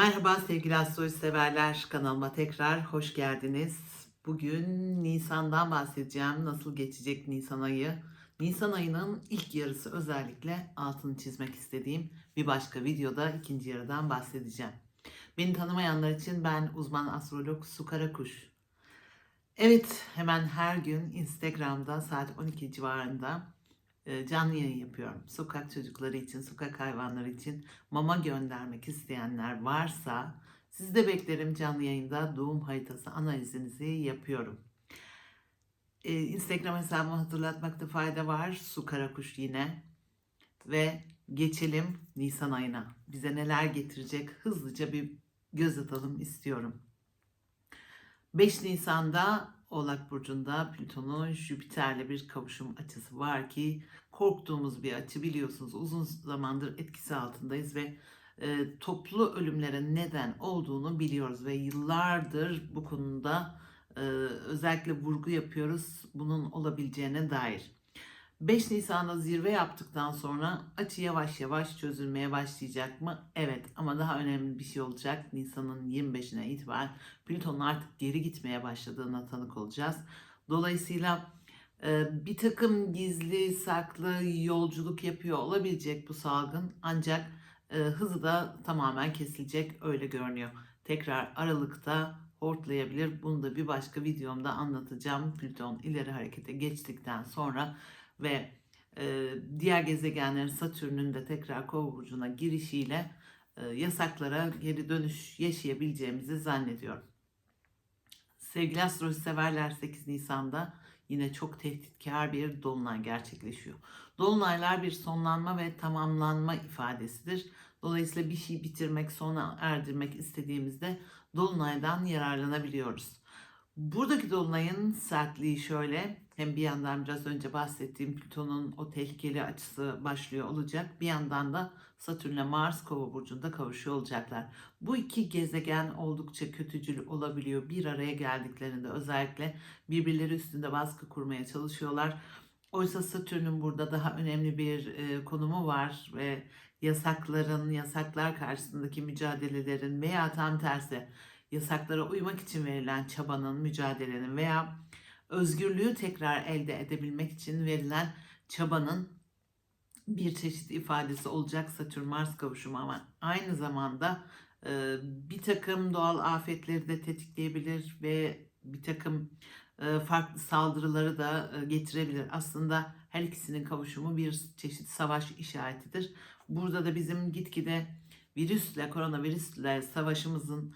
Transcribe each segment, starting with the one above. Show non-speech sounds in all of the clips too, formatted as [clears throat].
Merhaba sevgili astroloji severler kanalıma tekrar hoş geldiniz. Bugün Nisan'dan bahsedeceğim. Nasıl geçecek Nisan ayı? Nisan ayının ilk yarısı özellikle altını çizmek istediğim bir başka videoda ikinci yarıdan bahsedeceğim. Beni tanımayanlar için ben uzman astrolog Su Karakuş. Evet hemen her gün Instagram'da saat 12 civarında canlı yayın yapıyorum. Sokak çocukları için, sokak hayvanları için mama göndermek isteyenler varsa sizi de beklerim canlı yayında doğum haritası analizinizi yapıyorum. Ee, Instagram hesabımı hatırlatmakta fayda var. Su Karakuş yine. Ve geçelim Nisan ayına. Bize neler getirecek hızlıca bir göz atalım istiyorum. 5 Nisan'da Oğlak Burcu'nda Plüton'un Jüpiter'le bir kavuşum açısı var ki korktuğumuz bir açı biliyorsunuz uzun zamandır etkisi altındayız ve e, toplu ölümlere neden olduğunu biliyoruz ve yıllardır bu konuda e, özellikle vurgu yapıyoruz bunun olabileceğine dair. 5 Nisan'da zirve yaptıktan sonra açı yavaş yavaş çözülmeye başlayacak mı? Evet ama daha önemli bir şey olacak. Nisan'ın 25'ine itibaren Plüton'un artık geri gitmeye başladığına tanık olacağız. Dolayısıyla e, bir takım gizli saklı yolculuk yapıyor olabilecek bu salgın ancak e, hızı da tamamen kesilecek öyle görünüyor. Tekrar Aralık'ta hortlayabilir. Bunu da bir başka videomda anlatacağım. Plüton ileri harekete geçtikten sonra ve e, diğer gezegenlerin Satürn'ün de tekrar Kova burcuna girişiyle e, yasaklara geri dönüş yaşayabileceğimizi zannediyorum. Sevgili astroloji severler 8 Nisan'da yine çok tehditkar bir dolunay gerçekleşiyor. Dolunaylar bir sonlanma ve tamamlanma ifadesidir. Dolayısıyla bir şey bitirmek, sona erdirmek istediğimizde dolunaydan yararlanabiliyoruz. Buradaki dolunayın sertliği şöyle. Hem bir yandan biraz önce bahsettiğim Plüton'un o tehlikeli açısı başlıyor olacak. Bir yandan da Satürn'le Mars Kova burcunda kavuşuyor olacaklar. Bu iki gezegen oldukça kötücül olabiliyor. Bir araya geldiklerinde özellikle birbirleri üstünde baskı kurmaya çalışıyorlar. Oysa Satürn'ün burada daha önemli bir e, konumu var ve yasakların, yasaklar karşısındaki mücadelelerin veya tam tersi yasaklara uymak için verilen çabanın, mücadelenin veya özgürlüğü tekrar elde edebilmek için verilen çabanın bir çeşit ifadesi olacak Satürn Mars kavuşumu ama aynı zamanda e, bir takım doğal afetleri de tetikleyebilir ve bir takım e, farklı saldırıları da e, getirebilir. Aslında her ikisinin kavuşumu bir çeşit savaş işaretidir. Burada da bizim gitgide virüsle, koronavirüsle savaşımızın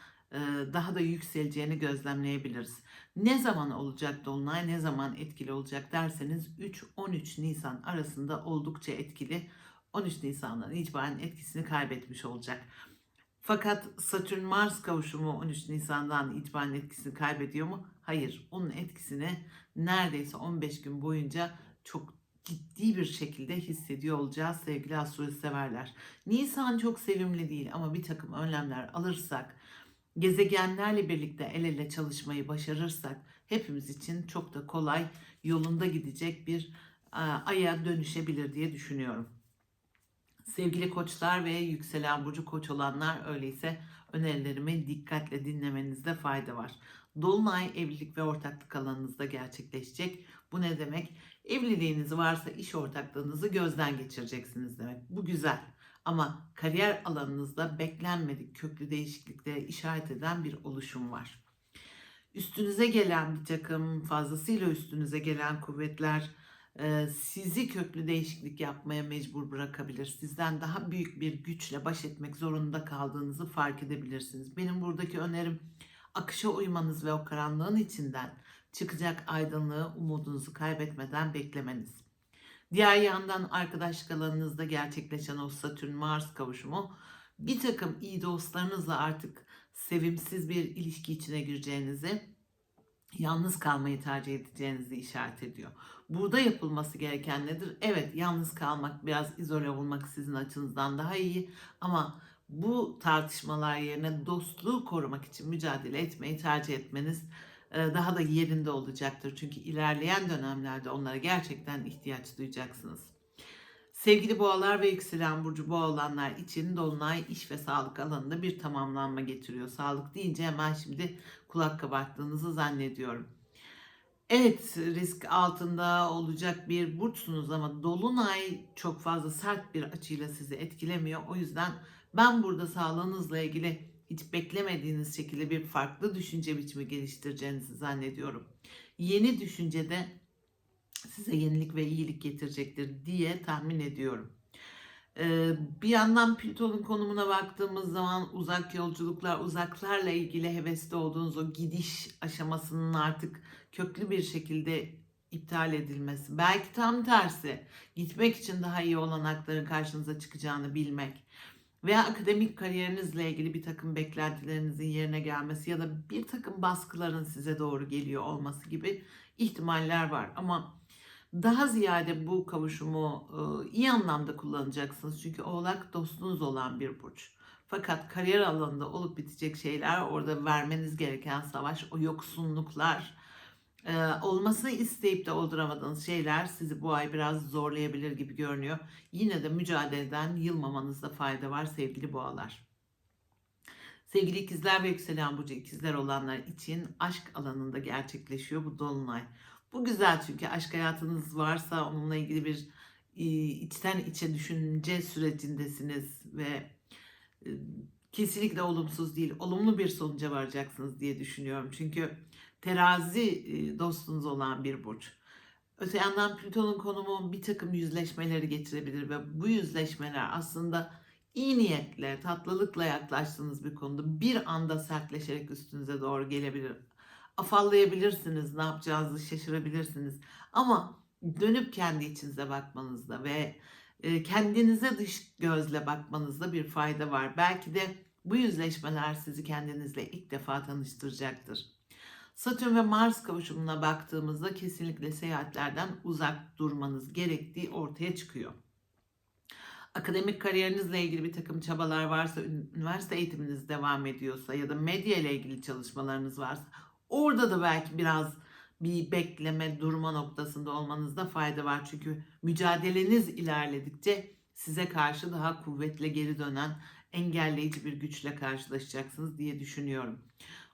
daha da yükseleceğini gözlemleyebiliriz. Ne zaman olacak dolunay, ne zaman etkili olacak derseniz 3-13 Nisan arasında oldukça etkili. 13 Nisan'dan itibaren etkisini kaybetmiş olacak. Fakat Satürn Mars kavuşumu 13 Nisan'dan itibaren etkisini kaybediyor mu? Hayır. Onun etkisini neredeyse 15 gün boyunca çok ciddi bir şekilde hissediyor olacağız sevgili astroloji severler. Nisan çok sevimli değil ama bir takım önlemler alırsak, gezegenlerle birlikte el ele çalışmayı başarırsak hepimiz için çok da kolay yolunda gidecek bir aya dönüşebilir diye düşünüyorum. Sevgili koçlar ve yükselen burcu koç olanlar öyleyse önerilerimi dikkatle dinlemenizde fayda var. Dolunay evlilik ve ortaklık alanınızda gerçekleşecek. Bu ne demek? Evliliğiniz varsa iş ortaklığınızı gözden geçireceksiniz demek. Bu güzel. Ama kariyer alanınızda beklenmedik köklü değişikliklere işaret eden bir oluşum var. Üstünüze gelen bir takım fazlasıyla üstünüze gelen kuvvetler e, sizi köklü değişiklik yapmaya mecbur bırakabilir. Sizden daha büyük bir güçle baş etmek zorunda kaldığınızı fark edebilirsiniz. Benim buradaki önerim akışa uymanız ve o karanlığın içinden çıkacak aydınlığı umudunuzu kaybetmeden beklemeniz. Diğer yandan arkadaşlık alanınızda gerçekleşen o Satürn Mars kavuşumu bir takım iyi dostlarınızla artık sevimsiz bir ilişki içine gireceğinizi, yalnız kalmayı tercih edeceğinizi işaret ediyor. Burada yapılması gereken nedir? Evet yalnız kalmak, biraz izole olmak sizin açınızdan daha iyi ama bu tartışmalar yerine dostluğu korumak için mücadele etmeyi tercih etmeniz daha da yerinde olacaktır. Çünkü ilerleyen dönemlerde onlara gerçekten ihtiyaç duyacaksınız. Sevgili boğalar ve yükselen burcu boğa olanlar için dolunay iş ve sağlık alanında bir tamamlanma getiriyor. Sağlık deyince hemen şimdi kulak kabarttığınızı zannediyorum. Evet risk altında olacak bir burçsunuz ama dolunay çok fazla sert bir açıyla sizi etkilemiyor. O yüzden ben burada sağlığınızla ilgili hiç beklemediğiniz şekilde bir farklı düşünce biçimi geliştireceğinizi zannediyorum. Yeni düşüncede size yenilik ve iyilik getirecektir diye tahmin ediyorum. Ee, bir yandan Plüton'un konumuna baktığımız zaman uzak yolculuklar, uzaklarla ilgili hevesli olduğunuz o gidiş aşamasının artık köklü bir şekilde iptal edilmesi. Belki tam tersi gitmek için daha iyi olanakların karşınıza çıkacağını bilmek veya akademik kariyerinizle ilgili bir takım beklentilerinizin yerine gelmesi ya da bir takım baskıların size doğru geliyor olması gibi ihtimaller var. Ama daha ziyade bu kavuşumu e, iyi anlamda kullanacaksınız. Çünkü Oğlak dostunuz olan bir burç. Fakat kariyer alanında olup bitecek şeyler, orada vermeniz gereken savaş, o yoksunluklar, olmasını isteyip de olduramadığınız şeyler sizi bu ay biraz zorlayabilir gibi görünüyor. Yine de mücadeleden yılmamanızda fayda var sevgili boğalar. Sevgili ikizler ve yükselen burcu ikizler olanlar için aşk alanında gerçekleşiyor bu dolunay. Bu güzel çünkü aşk hayatınız varsa onunla ilgili bir içten içe düşünce sürecindesiniz ve kesinlikle olumsuz değil, olumlu bir sonuca varacaksınız diye düşünüyorum. Çünkü terazi e, dostunuz olan bir burç. Öte yandan Plüton'un konumu bir takım yüzleşmeleri getirebilir ve bu yüzleşmeler aslında iyi niyetle, tatlılıkla yaklaştığınız bir konuda bir anda sertleşerek üstünüze doğru gelebilir afallayabilirsiniz, ne yapacağınızı şaşırabilirsiniz. Ama dönüp kendi içinize bakmanızda ve e, kendinize dış gözle bakmanızda bir fayda var. Belki de bu yüzleşmeler sizi kendinizle ilk defa tanıştıracaktır. Satürn ve Mars kavuşumuna baktığımızda kesinlikle seyahatlerden uzak durmanız gerektiği ortaya çıkıyor. Akademik kariyerinizle ilgili bir takım çabalar varsa, üniversite eğitiminiz devam ediyorsa ya da medya ile ilgili çalışmalarınız varsa Orada da belki biraz bir bekleme, durma noktasında olmanızda fayda var. Çünkü mücadeleniz ilerledikçe size karşı daha kuvvetle geri dönen engelleyici bir güçle karşılaşacaksınız diye düşünüyorum.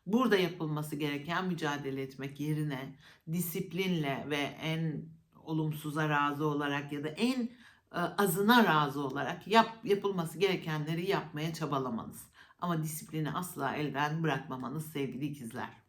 Burada yapılması gereken mücadele etmek yerine disiplinle ve en olumsuza razı olarak ya da en e, azına razı olarak yap, yapılması gerekenleri yapmaya çabalamanız. Ama disiplini asla elden bırakmamanız sevgili ikizler.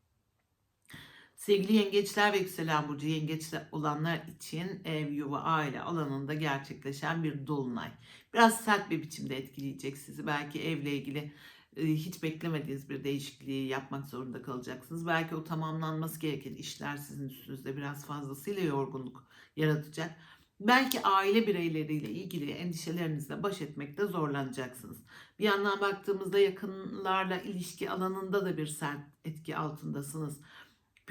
Sevgili yengeçler ve yükselen burcu yengeçler olanlar için ev, yuva, aile alanında gerçekleşen bir dolunay. Biraz sert bir biçimde etkileyecek sizi. Belki evle ilgili hiç beklemediğiniz bir değişikliği yapmak zorunda kalacaksınız. Belki o tamamlanması gereken işler sizin üstünüzde biraz fazlasıyla yorgunluk yaratacak. Belki aile bireyleriyle ilgili endişelerinizle baş etmekte zorlanacaksınız. Bir yandan baktığımızda yakınlarla ilişki alanında da bir sert etki altındasınız.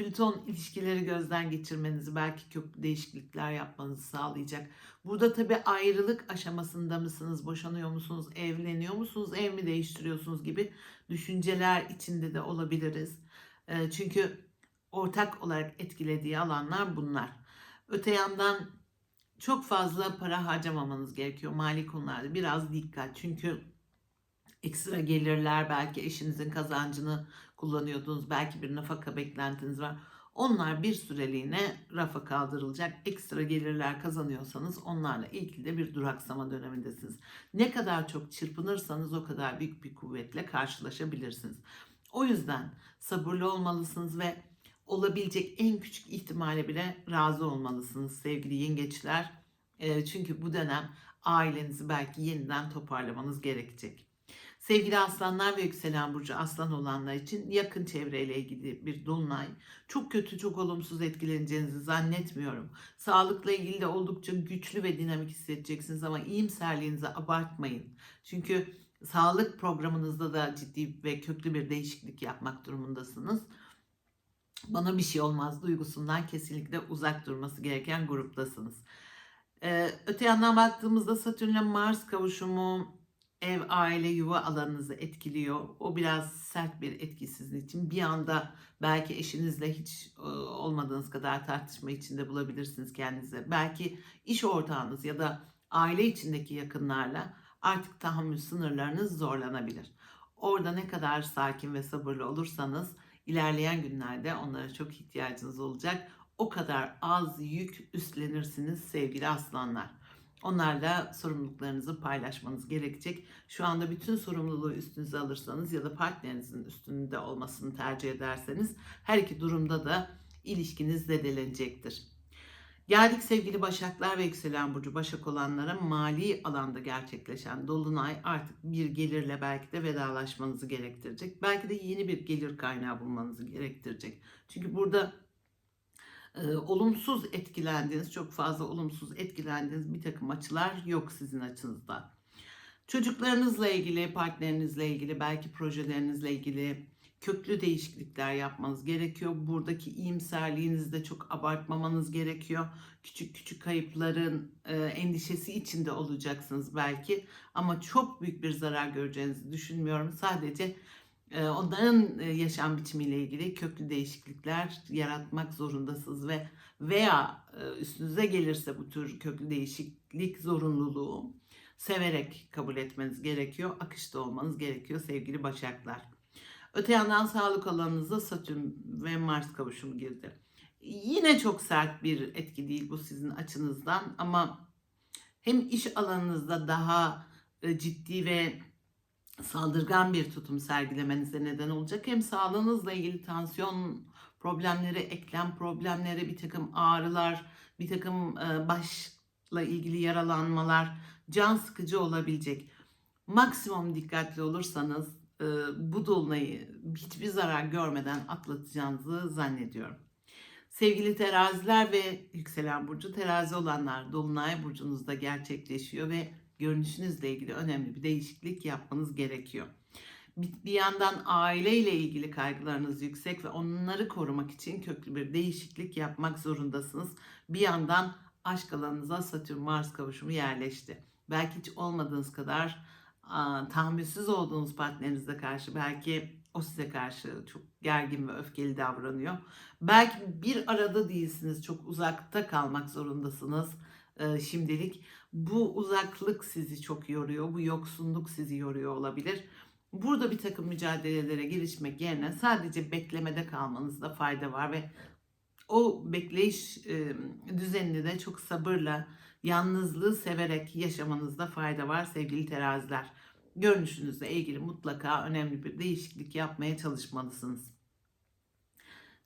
Plüton ilişkileri gözden geçirmenizi belki köklü değişiklikler yapmanızı sağlayacak. Burada tabi ayrılık aşamasında mısınız, boşanıyor musunuz, evleniyor musunuz, ev mi değiştiriyorsunuz gibi düşünceler içinde de olabiliriz. Ee, çünkü ortak olarak etkilediği alanlar bunlar. Öte yandan çok fazla para harcamamanız gerekiyor mali konularda. Biraz dikkat çünkü ekstra gelirler belki eşinizin kazancını kullanıyordunuz. Belki bir nafaka beklentiniz var. Onlar bir süreliğine rafa kaldırılacak. Ekstra gelirler kazanıyorsanız onlarla ilgili de bir duraksama dönemindesiniz. Ne kadar çok çırpınırsanız o kadar büyük bir kuvvetle karşılaşabilirsiniz. O yüzden sabırlı olmalısınız ve olabilecek en küçük ihtimale bile razı olmalısınız sevgili yengeçler. Çünkü bu dönem ailenizi belki yeniden toparlamanız gerekecek. Sevgili aslanlar ve yükselen burcu aslan olanlar için yakın çevreyle ilgili bir dolunay. Çok kötü, çok olumsuz etkileneceğinizi zannetmiyorum. Sağlıkla ilgili de oldukça güçlü ve dinamik hissedeceksiniz ama iyimserliğinizi abartmayın. Çünkü sağlık programınızda da ciddi ve köklü bir değişiklik yapmak durumundasınız. Bana bir şey olmaz duygusundan kesinlikle uzak durması gereken gruptasınız. Ee, öte yandan baktığımızda Satürn ile Mars kavuşumu ev, aile, yuva alanınızı etkiliyor. O biraz sert bir etki sizin için. Bir anda belki eşinizle hiç e, olmadığınız kadar tartışma içinde bulabilirsiniz kendinizi. Belki iş ortağınız ya da aile içindeki yakınlarla artık tahammül sınırlarınız zorlanabilir. Orada ne kadar sakin ve sabırlı olursanız ilerleyen günlerde onlara çok ihtiyacınız olacak. O kadar az yük üstlenirsiniz sevgili aslanlar. Onlarla sorumluluklarınızı paylaşmanız gerekecek. Şu anda bütün sorumluluğu üstünüze alırsanız ya da partnerinizin üstünde olmasını tercih ederseniz her iki durumda da ilişkiniz zedelenecektir. Geldik sevgili Başaklar ve Yükselen Burcu Başak olanlara mali alanda gerçekleşen Dolunay artık bir gelirle belki de vedalaşmanızı gerektirecek. Belki de yeni bir gelir kaynağı bulmanızı gerektirecek. Çünkü burada e, olumsuz etkilendiğiniz, çok fazla olumsuz etkilendiğiniz bir takım açılar yok sizin açınızda. Çocuklarınızla ilgili, partnerinizle ilgili, belki projelerinizle ilgili köklü değişiklikler yapmanız gerekiyor. Buradaki iyimserliğinizi de çok abartmamanız gerekiyor. Küçük küçük kayıpların e, endişesi içinde olacaksınız belki ama çok büyük bir zarar göreceğinizi düşünmüyorum. Sadece onların yaşam biçimiyle ilgili köklü değişiklikler yaratmak zorundasınız ve veya üstünüze gelirse bu tür köklü değişiklik zorunluluğu severek kabul etmeniz gerekiyor. Akışta olmanız gerekiyor sevgili Başaklar. Öte yandan sağlık alanınıza Satürn ve Mars kavuşumu girdi. Yine çok sert bir etki değil bu sizin açınızdan ama hem iş alanınızda daha ciddi ve saldırgan bir tutum sergilemenize neden olacak. Hem sağlığınızla ilgili tansiyon problemleri, eklem problemleri, bir takım ağrılar, bir takım e, başla ilgili yaralanmalar can sıkıcı olabilecek. Maksimum dikkatli olursanız e, bu dolunayı hiçbir zarar görmeden atlatacağınızı zannediyorum. Sevgili teraziler ve yükselen burcu terazi olanlar dolunay burcunuzda gerçekleşiyor ve görünüşünüzle ilgili önemli bir değişiklik yapmanız gerekiyor. Bir, yandan aileyle ilgili kaygılarınız yüksek ve onları korumak için köklü bir değişiklik yapmak zorundasınız. Bir yandan aşk alanınıza Satürn Mars kavuşumu yerleşti. Belki hiç olmadığınız kadar a, tahammülsüz olduğunuz partnerinize karşı belki o size karşı çok gergin ve öfkeli davranıyor. Belki bir arada değilsiniz, çok uzakta kalmak zorundasınız şimdilik. Bu uzaklık sizi çok yoruyor, bu yoksunluk sizi yoruyor olabilir. Burada bir takım mücadelelere girişmek yerine sadece beklemede kalmanızda fayda var ve o bekleyiş e, düzenini de çok sabırla, yalnızlığı severek yaşamanızda fayda var sevgili teraziler. Görünüşünüzle ilgili mutlaka önemli bir değişiklik yapmaya çalışmalısınız.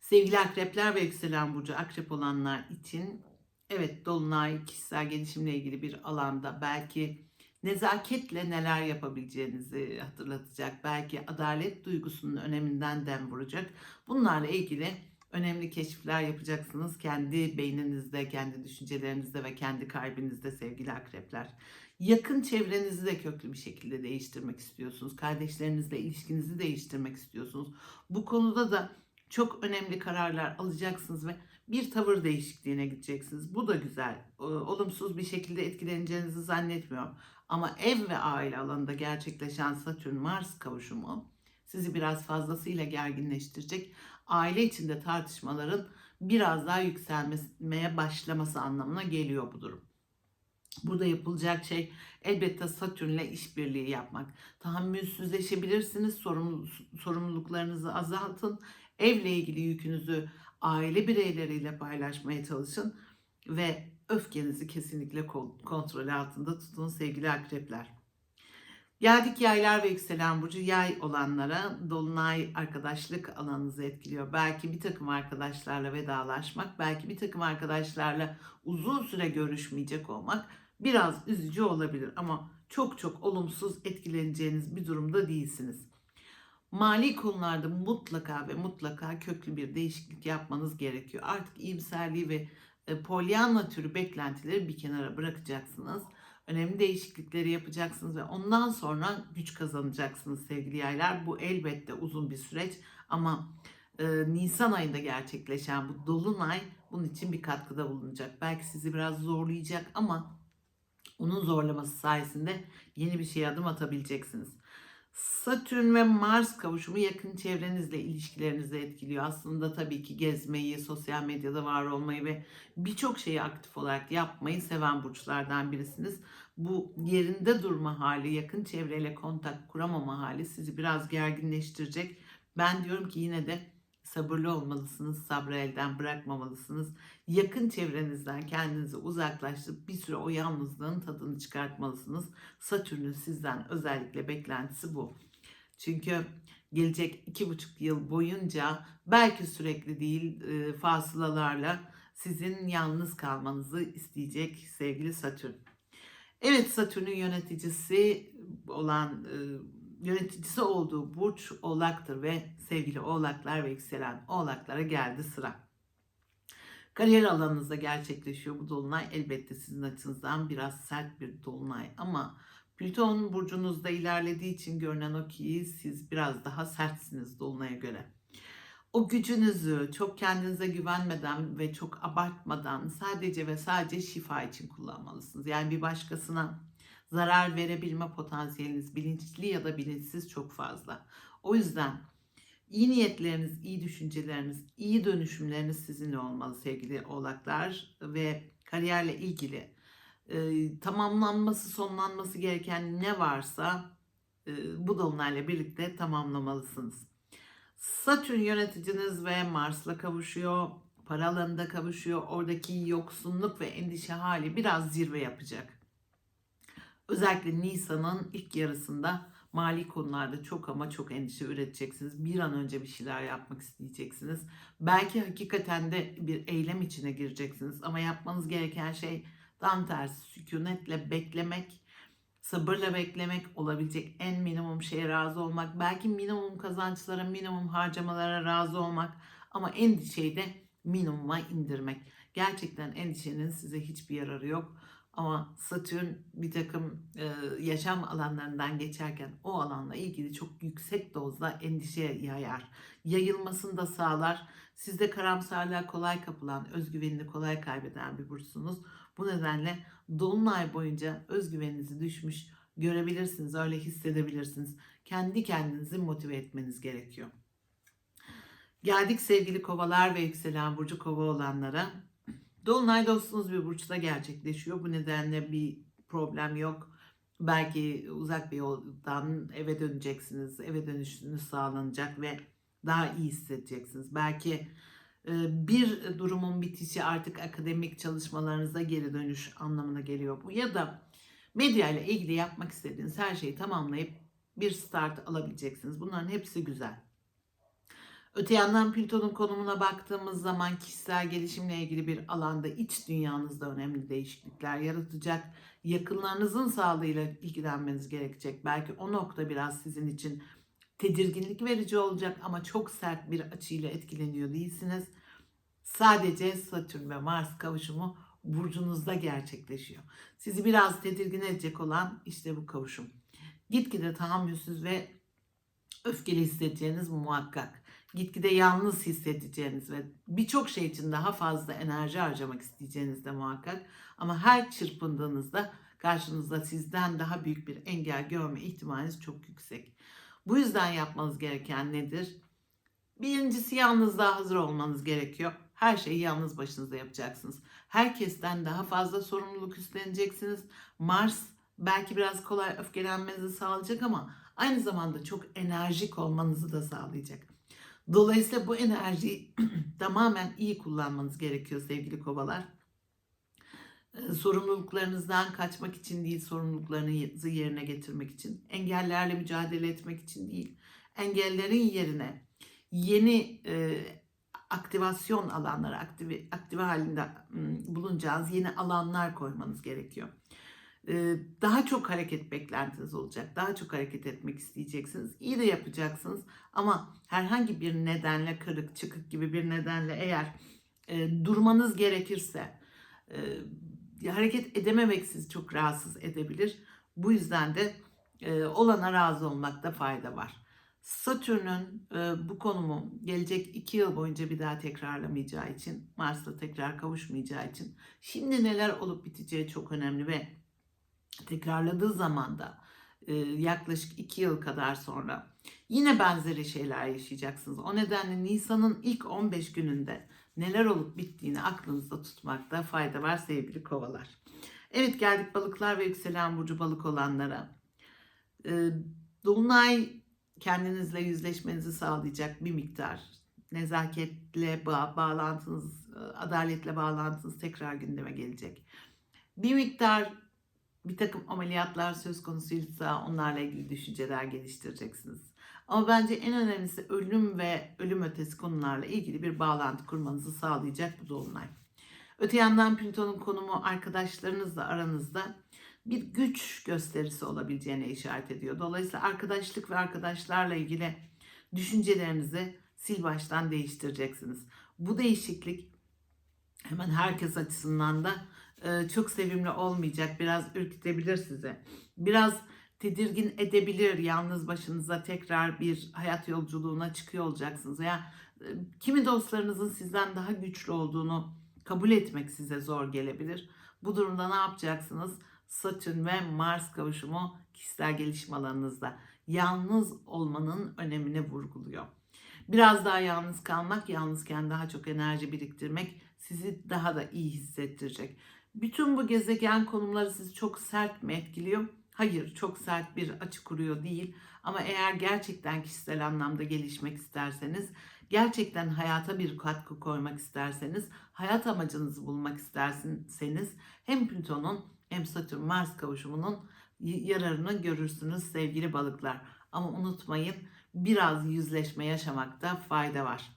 Sevgili akrepler ve yükselen burcu akrep olanlar için evet dolunay kişisel gelişimle ilgili bir alanda belki nezaketle neler yapabileceğinizi hatırlatacak. Belki adalet duygusunun öneminden dem vuracak. Bunlarla ilgili önemli keşifler yapacaksınız kendi beyninizde, kendi düşüncelerinizde ve kendi kalbinizde sevgili akrepler. Yakın çevrenizi de köklü bir şekilde değiştirmek istiyorsunuz. Kardeşlerinizle ilişkinizi değiştirmek istiyorsunuz. Bu konuda da çok önemli kararlar alacaksınız ve bir tavır değişikliğine gideceksiniz. Bu da güzel. Olumsuz bir şekilde etkileneceğinizi zannetmiyorum. Ama ev ve aile alanında gerçekleşen Satürn-Mars kavuşumu sizi biraz fazlasıyla gerginleştirecek. Aile içinde tartışmaların biraz daha yükselmeye başlaması anlamına geliyor bu durum. Burada yapılacak şey elbette Satürn'le işbirliği yapmak. Tahammülsüzleşebilirsiniz, sorumluluklarınızı azaltın. Evle ilgili yükünüzü aile bireyleriyle paylaşmaya çalışın ve öfkenizi kesinlikle kontrol altında tutun sevgili akrepler. Geldik yaylar ve yükselen burcu yay olanlara dolunay arkadaşlık alanınızı etkiliyor. Belki bir takım arkadaşlarla vedalaşmak, belki bir takım arkadaşlarla uzun süre görüşmeyecek olmak biraz üzücü olabilir ama çok çok olumsuz etkileneceğiniz bir durumda değilsiniz. Mali konularda mutlaka ve mutlaka köklü bir değişiklik yapmanız gerekiyor. Artık iyimserliği ve e, polyanla türü beklentileri bir kenara bırakacaksınız. Önemli değişiklikleri yapacaksınız ve ondan sonra güç kazanacaksınız sevgili yaylar. Bu elbette uzun bir süreç ama e, Nisan ayında gerçekleşen bu dolunay bunun için bir katkıda bulunacak. Belki sizi biraz zorlayacak ama onun zorlaması sayesinde yeni bir şeye adım atabileceksiniz. Satürn ve Mars kavuşumu yakın çevrenizle ilişkilerinizi etkiliyor. Aslında tabii ki gezmeyi, sosyal medyada var olmayı ve birçok şeyi aktif olarak yapmayı seven burçlardan birisiniz. Bu yerinde durma hali, yakın çevreyle kontak kuramama hali sizi biraz gerginleştirecek. Ben diyorum ki yine de sabırlı olmalısınız, sabrı elden bırakmamalısınız. Yakın çevrenizden kendinizi uzaklaştırıp bir süre o yalnızlığın tadını çıkartmalısınız. Satürn'ün sizden özellikle beklentisi bu. Çünkü gelecek iki buçuk yıl boyunca belki sürekli değil e, fasılalarla sizin yalnız kalmanızı isteyecek sevgili Satürn. Evet Satürn'ün yöneticisi olan e, yöneticisi olduğu burç Oğlak'tır ve sevgili Oğlaklar ve yükselen Oğlaklara geldi sıra. Kariyer alanınızda gerçekleşiyor bu dolunay. Elbette sizin açınızdan biraz sert bir dolunay ama Plüton burcunuzda ilerlediği için görünen o ki siz biraz daha sertsiniz dolunaya göre. O gücünüzü çok kendinize güvenmeden ve çok abartmadan sadece ve sadece şifa için kullanmalısınız. Yani bir başkasına zarar verebilme potansiyeliniz bilinçli ya da bilinçsiz çok fazla. O yüzden iyi niyetleriniz, iyi düşünceleriniz, iyi dönüşümleriniz sizinle olmalı sevgili oğlaklar ve kariyerle ilgili e, tamamlanması, sonlanması gereken ne varsa e, bu dolunayla birlikte tamamlamalısınız. Satürn yöneticiniz ve Mars'la kavuşuyor. Para alanında kavuşuyor. Oradaki yoksunluk ve endişe hali biraz zirve yapacak. Özellikle Nisan'ın ilk yarısında mali konularda çok ama çok endişe üreteceksiniz. Bir an önce bir şeyler yapmak isteyeceksiniz. Belki hakikaten de bir eylem içine gireceksiniz ama yapmanız gereken şey tam tersi sükunetle beklemek, sabırla beklemek, olabilecek en minimum şeye razı olmak, belki minimum kazançlara, minimum harcamalara razı olmak ama endişeyi de minimuma indirmek. Gerçekten endişenin size hiçbir yararı yok. Ama Satürn bir takım e, yaşam alanlarından geçerken o alanla ilgili çok yüksek dozda endişe yayar. Yayılmasını da sağlar. Siz de karamsarlığa kolay kapılan, özgüvenini kolay kaybeden bir burçsunuz. Bu nedenle dolunay boyunca özgüveninizi düşmüş görebilirsiniz, öyle hissedebilirsiniz. Kendi kendinizi motive etmeniz gerekiyor. Geldik sevgili kovalar ve yükselen burcu kova olanlara. Dolunay dostunuz bir burçta gerçekleşiyor. Bu nedenle bir problem yok. Belki uzak bir yoldan eve döneceksiniz. Eve dönüşünüz sağlanacak ve daha iyi hissedeceksiniz. Belki e, bir durumun bitişi artık akademik çalışmalarınıza geri dönüş anlamına geliyor bu. Ya da medya ile ilgili yapmak istediğiniz her şeyi tamamlayıp bir start alabileceksiniz. Bunların hepsi güzel. Öte yandan Plüton'un konumuna baktığımız zaman kişisel gelişimle ilgili bir alanda iç dünyanızda önemli değişiklikler yaratacak. Yakınlarınızın sağlığıyla ilgilenmeniz gerekecek. Belki o nokta biraz sizin için tedirginlik verici olacak ama çok sert bir açıyla etkileniyor değilsiniz. Sadece Satürn ve Mars kavuşumu burcunuzda gerçekleşiyor. Sizi biraz tedirgin edecek olan işte bu kavuşum. Gitgide tahammülsüz ve öfkeli hissedeceğiniz muhakkak. Gitgide yalnız hissedeceğiniz ve birçok şey için daha fazla enerji harcamak isteyeceğiniz de muhakkak. Ama her çırpındığınızda karşınızda sizden daha büyük bir engel görme ihtimaliniz çok yüksek. Bu yüzden yapmanız gereken nedir? Birincisi yalnızlığa hazır olmanız gerekiyor. Her şeyi yalnız başınıza yapacaksınız. Herkesten daha fazla sorumluluk üstleneceksiniz. Mars belki biraz kolay öfkelenmenizi sağlayacak ama aynı zamanda çok enerjik olmanızı da sağlayacak. Dolayısıyla bu enerjiyi [clears throat] tamamen iyi kullanmanız gerekiyor sevgili kovalar. Ee, sorumluluklarınızdan kaçmak için değil, sorumluluklarınızı yerine getirmek için, engellerle mücadele etmek için değil, engellerin yerine yeni e, aktivasyon alanları, aktive, aktive halinde bulunacağınız yeni alanlar koymanız gerekiyor. Daha çok hareket beklentiniz olacak. Daha çok hareket etmek isteyeceksiniz. İyi de yapacaksınız. Ama herhangi bir nedenle kırık, çıkık gibi bir nedenle eğer durmanız gerekirse hareket edememek sizi çok rahatsız edebilir. Bu yüzden de olana razı olmakta fayda var. Satürn'ün e, bu konumu gelecek iki yıl boyunca bir daha tekrarlamayacağı için, Mars'la tekrar kavuşmayacağı için şimdi neler olup biteceği çok önemli ve tekrarladığı zaman da e, yaklaşık 2 yıl kadar sonra yine benzeri şeyler yaşayacaksınız. O nedenle Nisan'ın ilk 15 gününde neler olup bittiğini aklınızda tutmakta fayda var sevgili kovalar. Evet geldik balıklar ve yükselen burcu balık olanlara. Ee, Dolunay kendinizle yüzleşmenizi sağlayacak bir miktar. Nezaketle bağ, bağlantınız, e, adaletle bağlantınız tekrar gündeme gelecek. Bir miktar bir takım ameliyatlar söz konusuysa onlarla ilgili düşünceler geliştireceksiniz. Ama bence en önemlisi ölüm ve ölüm ötesi konularla ilgili bir bağlantı kurmanızı sağlayacak bu dolunay. Öte yandan Plüton'un konumu arkadaşlarınızla aranızda bir güç gösterisi olabileceğine işaret ediyor. Dolayısıyla arkadaşlık ve arkadaşlarla ilgili düşüncelerinizi sil baştan değiştireceksiniz. Bu değişiklik hemen herkes açısından da e, çok sevimli olmayacak. Biraz ürkütebilir sizi. Biraz tedirgin edebilir. Yalnız başınıza tekrar bir hayat yolculuğuna çıkıyor olacaksınız. Veya e, kimi dostlarınızın sizden daha güçlü olduğunu kabul etmek size zor gelebilir. Bu durumda ne yapacaksınız? Satürn ve Mars kavuşumu kişisel gelişim alanınızda yalnız olmanın önemini vurguluyor. Biraz daha yalnız kalmak, yalnızken daha çok enerji biriktirmek sizi daha da iyi hissettirecek. Bütün bu gezegen konumları sizi çok sert mi etkiliyor? Hayır, çok sert bir açı kuruyor değil. Ama eğer gerçekten kişisel anlamda gelişmek isterseniz, gerçekten hayata bir katkı koymak isterseniz, hayat amacınızı bulmak isterseniz hem Plüton'un hem Satürn Mars kavuşumunun yararını görürsünüz sevgili balıklar. Ama unutmayın biraz yüzleşme yaşamakta fayda var.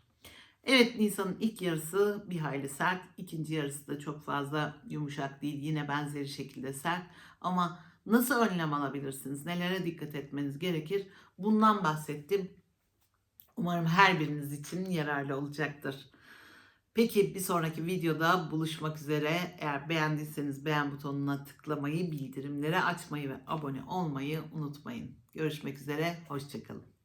Evet Nisan'ın ilk yarısı bir hayli sert. ikinci yarısı da çok fazla yumuşak değil. Yine benzeri şekilde sert. Ama nasıl önlem alabilirsiniz? Nelere dikkat etmeniz gerekir? Bundan bahsettim. Umarım her biriniz için yararlı olacaktır. Peki bir sonraki videoda buluşmak üzere. Eğer beğendiyseniz beğen butonuna tıklamayı, bildirimleri açmayı ve abone olmayı unutmayın. Görüşmek üzere, hoşçakalın.